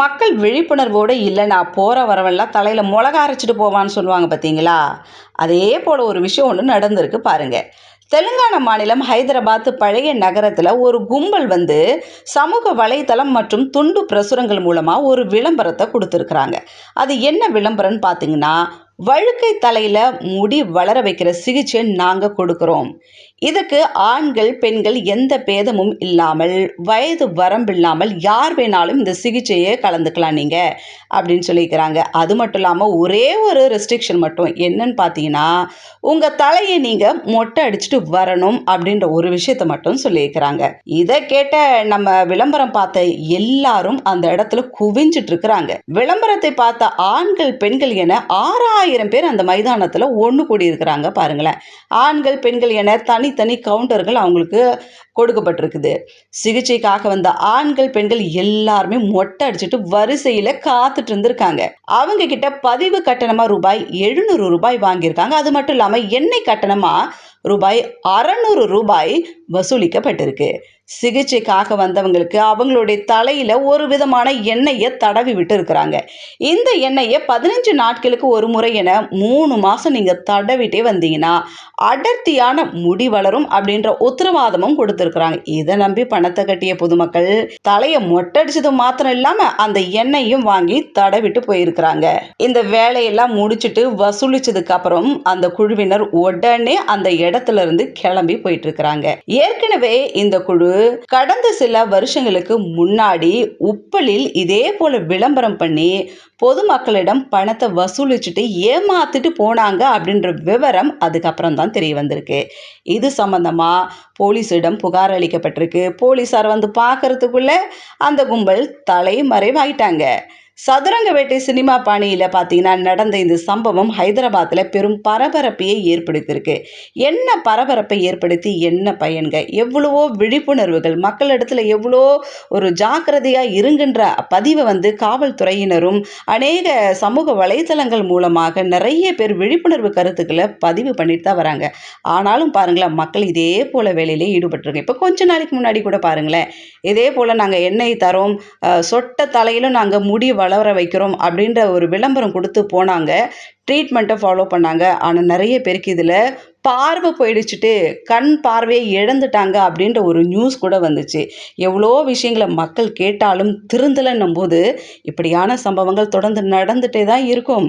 மக்கள் விழிப்புணர்வோடு இல்லை நான் போகிற வரவெல்லாம் தலையில் மிளகா அரைச்சிட்டு போவான்னு சொல்லுவாங்க பார்த்தீங்களா? அதே போல் ஒரு விஷயம் ஒன்று நடந்திருக்கு பாருங்கள் தெலுங்கானா மாநிலம் ஹைதராபாத் பழைய நகரத்தில் ஒரு கும்பல் வந்து சமூக வலைத்தளம் மற்றும் துண்டு பிரசுரங்கள் மூலமாக ஒரு விளம்பரத்தை கொடுத்துருக்குறாங்க. அது என்ன விளம்பரம்னு பார்த்தீங்கன்னா வழுக்கை தலையில் முடி வளர வைக்கிற சிகிச்சை நாங்கள் கொடுக்குறோம். இதுக்கு ஆண்கள் பெண்கள் எந்த பேதமும் இல்லாமல் வயது வரம்பில்லாமல் யார் வேணாலும் இந்த சிகிச்சையை கலந்துக்கலாம் நீங்கள் அப்படின்னு சொல்லியிருக்கிறாங்க அது மட்டும் இல்லாமல் ஒரே ஒரு ரெஸ்ட்ரிக்ஷன் மட்டும் என்னன்னு பார்த்தீங்கன்னா உங்கள் தலையை நீங்கள் மொட்டை அடிச்சுட்டு வரணும் அப்படின்ற ஒரு விஷயத்தை மட்டும் சொல்லியிருக்கிறாங்க. இதை கேட்ட நம்ம விளம்பரம் பார்த்த எல்லாரும் அந்த இடத்துல குவிஞ்சிட்டு இருக்கிறாங்க. விளம்பரத்தை பார்த்த ஆண்கள் பெண்கள் என ஆறாயிரம் பேர் அந்த மைதானத்தில் ஒன்று கூடி இருக்கிறாங்க பாருங்களேன். ஆண்கள் பெண்கள் என தனி தனித்தனி கவுண்டர்கள் அவங்களுக்கு கொடுக்கப்பட்டிருக்குது. சிகிச்சைக்காக வந்த ஆண்கள் பெண்கள் எல்லாருமே மொட்டை அடிச்சுட்டு வரிசையில் காத்துட்டு இருந்திருக்காங்க. அவங்க கிட்ட பதிவு கட்டணமா ரூபாய் எழுநூறு ரூபாய் வாங்கியிருக்காங்க. அது மட்டும் இல்லாமல் எண்ணெய் கட்டணமா ரூபாய் அறநூறு ரூபாய் வசூலிக்கப்பட்டிருக்கு. சிகிச்சைக்காக வந்தவங்களுக்கு அவங்களுடைய தலையில் ஒரு விதமான எண்ணெயை தடவி விட்டு இருக்கிறாங்க இந்த எண்ணெயை பதினஞ்சு நாட்களுக்கு ஒரு முறை என மூணு மாதம் நீங்கள் தடவிட்டே வந்தீங்கன்னா அடர்த்தியான முடி வளரும் அப்படின்ற உத்தரவாதமும் கொடுத்துருக்குறாங்க. இதை நம்பி பணத்தை கட்டிய பொதுமக்கள் தலையை மொட்டடிச்சது மாத்திரம் இல்லாமல் அந்த எண்ணெயும் வாங்கி தடவிட்டு போயிருக்கிறாங்க. இந்த வேலையெல்லாம் முடிச்சுட்டு வசூலிச்சதுக்கு அப்புறம் அந்த குழுவினர் உடனே அந்த இடத்துல இருந்து கிளம்பி போயிட்டு இருக்கிறாங்க. ஏற்கனவே இந்த குழு கடந்த சில வருஷங்களுக்கு முன்னாடி உப்பலில் இதே போல விளம்பரம் பண்ணி பொதுமக்களிடம் பணத்தை வசூலிச்சுட்டு ஏமாத்திட்டு போனாங்க அப்படின்ற விவரம் அதுக்கப்புறம் தான் தெரிய வந்திருக்கு. இது சம்பந்தமாக போலீஸிடம் புகார் அளிக்கப்பட்டிருக்கு. போலீஸார் வந்து பார்க்கறதுக்குள்ள அந்த கும்பல் தலைமறைவாயிட்டாங்க. சதுரங்க வேட்டை சினிமா பாணியில் பார்த்தீங்கன்னா நடந்த இந்த சம்பவம் ஹைதராபாத்தில் பெரும் பரபரப்பையை ஏற்படுத்தியிருக்கு. என்ன பரபரப்பை ஏற்படுத்தி என்ன பயன்க? எவ்வளவோ விழிப்புணர்வுகள் மக்களிடத்தில் எவ்வளோ ஒரு ஜாக்கிரதையாக இருங்கின்ற பதிவை வந்து காவல்துறையினரும் அநேக சமூக வலைத்தளங்கள் மூலமாக நிறைய பேர் விழிப்புணர்வு கருத்துக்களை பதிவு பண்ணிட்டு தான் வராங்க. ஆனாலும் பாருங்களேன் மக்கள் இதே போல் வேலையிலே ஈடுபட்டுருங்க இப்போ கொஞ்ச நாளைக்கு முன்னாடி கூட பாருங்களேன் இதே போல் நாங்கள் எண்ணெய் தரோம் சொட்ட தலையிலும் நாங்கள் முடி வளர வைக்கிறோம் அப்படின்ற ஒரு விளம்பரம் கொடுத்து போனாங்க. ட்ரீட்மெண்ட்டை ஃபாலோ பண்ணாங்க. ஆனால் நிறைய பேருக்கு இதில் பார்வை போயிடுச்சுட்டு கண் பார்வையை இழந்துட்டாங்க அப்படின்ற ஒரு நியூஸ் கூட வந்துச்சு. எவ்வளோ விஷயங்களை மக்கள் கேட்டாலும் திருந்தலைன்னும் போது இப்படியான சம்பவங்கள் தொடர்ந்து நடந்துகிட்டே தான் இருக்கும்.